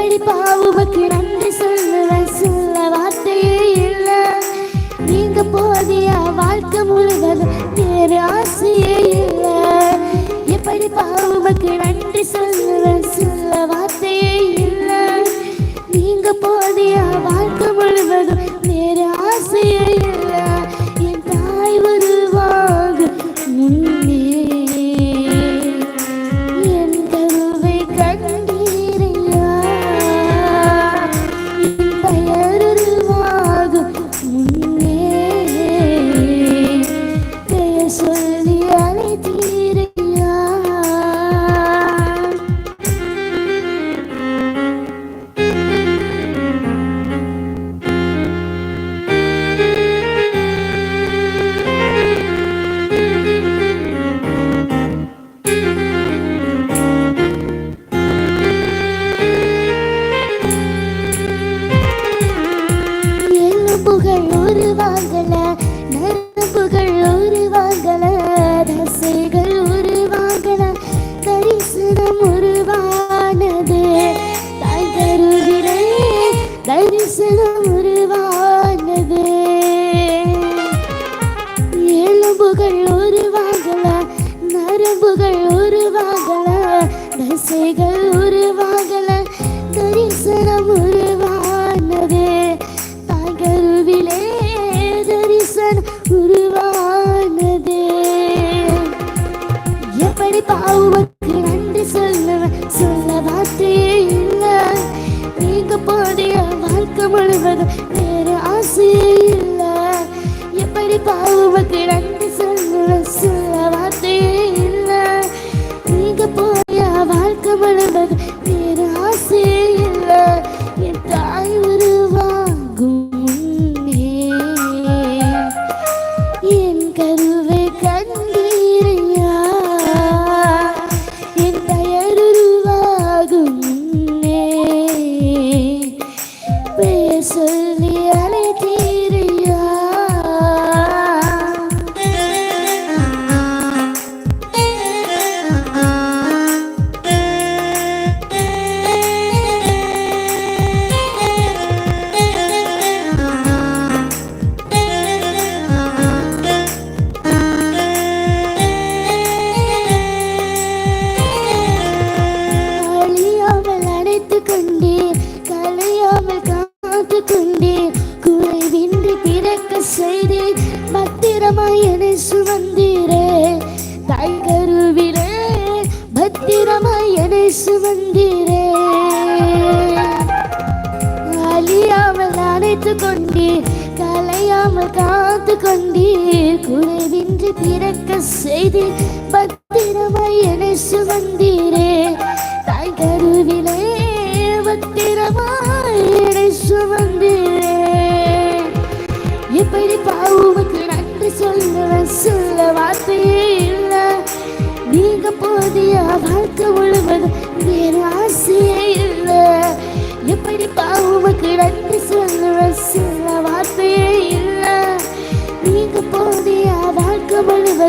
எப்படி பாவுக்கு நன்றி சொல்லுவேன். சொல்ல வார்த்தையே இல்லை. நீங்க போதிய வாழ்க்கை முழுவதும் வேறு ஆசையே இல்லை. எப்படி பாவுக்கு நன்றி சொல்லுவேன். சொல்ல வார்த்தையே இல்லை. நீங்க போதிய Blessed வாழ்க்கை முழுவதும் வேறு ஆசையே வந்தீரே. அழியாமல் அழைத்து கொண்டீர் கலையாமல் காத்து கொண்டீர் குறைவின்றி பிறக்க செய்தி பத்திரமாய் என்னை சுமந்தீரே. தாய் கருவிலே பத்திரமாய் என்னை சுமந்தீரே. எப்படி பாவுக்கு நன்றி சொல்லுவ சொல்ல வார்த்தையே இல்லை. நீங்க போதிய வாழ்க்கை முழுவதும்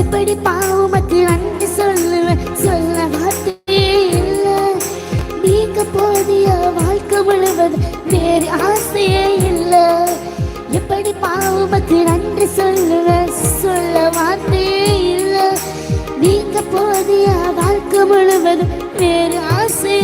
எப்படி பாவமக்கு நன்றி சொல்லுவேன் சொல்ல வார்த்தையே இல்லை. நீங்க போதிய வாழ்க்கை முழுவது வேறு ஆசையே இல்லை. எப்படி பாவமக்கு நன்றி சொல்லுவேன் சொல்ல வார்த்தையே இல்லை. நீங்க போதிய வாழ்க்கை முழுவதும் வேறு ஆசையே